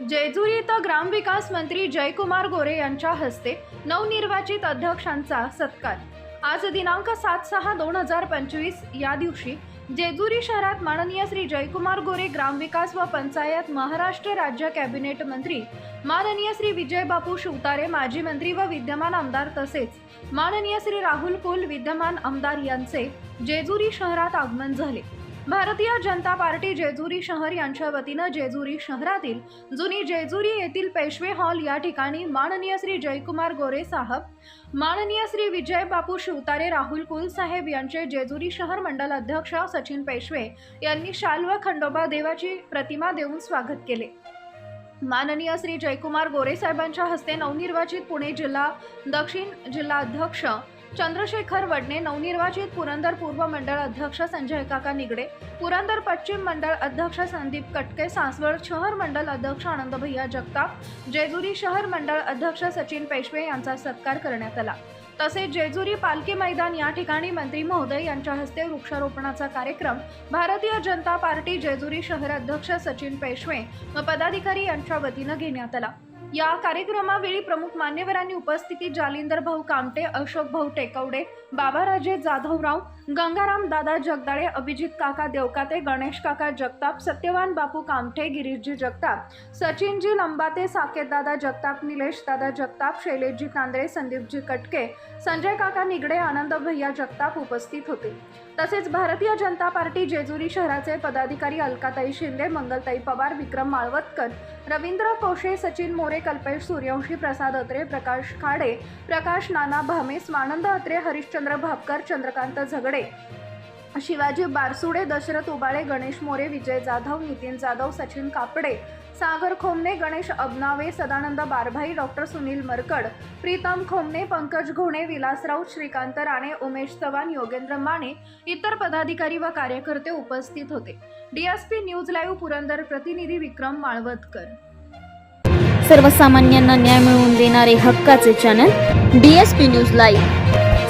जेजुरी इथं ग्रामविकास मंत्री जयकुमार गोरे यांच्या हस्ते नवनिर्वाचित अध्यक्षांचा सत्कार. आज दिनांक सात सहा दोन हजार पंचवीस या दिवशी जेजुरी शहरात माननीय श्री जयकुमार गोरे ग्रामविकास व पंचायत महाराष्ट्र राज्य कॅबिनेट मंत्री माननीय श्री विजय बापू शिवतारे माजी मंत्री व विद्यमान आमदार तसेच माननीय श्री राहुल कुल विद्यमान आमदार यांचे जेजुरी शहरात आगमन झाले. भारतीय जनता पार्टी जेजुरी शहर यांच्या वतीनं जेजुरी शहरातील जुनी जेजुरी येथील पेशवे हॉल या ठिकाणी माननीय श्री जयकुमार गोरे साहब माननीय श्री विजय बापू शिवतारे राहुल कुलसाहेब यांचे जेजुरी शहर मंडल अध्यक्ष सचिन पेशवे यांनी शाल व खंडोबा देवाची प्रतिमा देऊन स्वागत केले. माननीय श्री जयकुमार गोरे साहेबांच्या हस्ते नवनिर्वाचित पुणे जिल्हा दक्षिण जिल्हा अध्यक्ष चंद्रशेखर वडणे नवनिर्वाचित पुरंदर पूर्व मंडळ अध्यक्ष संजय काका निगडे पुरंदर पश्चिम मंडळ अध्यक्ष संदीप कटके सासवड शहर मंडळ अध्यक्ष आनंद भैया जगताप जेजुरी शहर मंडळ अध्यक्ष सचिन पेशवे यांचा सत्कार करण्यात आला. तसेच जेजुरी पालखी मैदान या ठिकाणी मंत्री महोदय यांच्या हस्ते वृक्षारोपणाचा कार्यक्रम भारतीय जनता पार्टी जेजुरी शहर अध्यक्ष सचिन पेशवे व पदाधिकारी यांच्या वतीनं घेण्यात आला. या कार्यक्रमावेळी प्रमुख मान्यवरांनी उपस्थितीत जालिंदर भाऊ कामटे अशोक भाऊ टेकवडे बाबाराजे जाधवराव गंगाराम दादा जगदाळे अभिजित काका देवकाते गणेश काका जगताप सत्यवान बापू कामठे गिरीशजी जगताप सचिनजी लंबाते साकेतदादा जगताप निलेश दादा जगताप शैलेशजी कांदळे संदीपजी कटके संजय काका निगडे आनंद भैया जगताप उपस्थित होते. तसेच भारतीय जनता पार्टी जेजुरी शहराचे पदाधिकारी अलकाताई शिंदे मंगलताई पवार विक्रम माळवतकर रवींद्र कोशे सचिन मोरे कल्पेश सूर्यवंशी प्रसाद अत्रे प्रकाश खाडे प्रकाश नाना भामे स्वानंद अत्रे हरिश्चंद्र भापकर चंद्रकांत झगडे शिवाजी बारसुडे दशरथ उबाळे गणेश मोरे विजय जाधव नितीन जाधव सचिन कापडे सागर खोमने गणेश अबनावे सदानंद बारभाई डॉक्टर सुनील मरकड प्रीतम खोमने पंकज घोणे विलासराव श्रीकांत राणे उमेश चव्हाण योगेंद्र माने इतर पदाधिकारी व कार्यकर्ते उपस्थित होते. डीएसपी न्यूज लाईव्ह पुरंदर प्रतिनिधी विक्रम माळवतकर. सर्वसामान्यांना न्याय मिळवून देणारे हक्काचे channel D S P news live.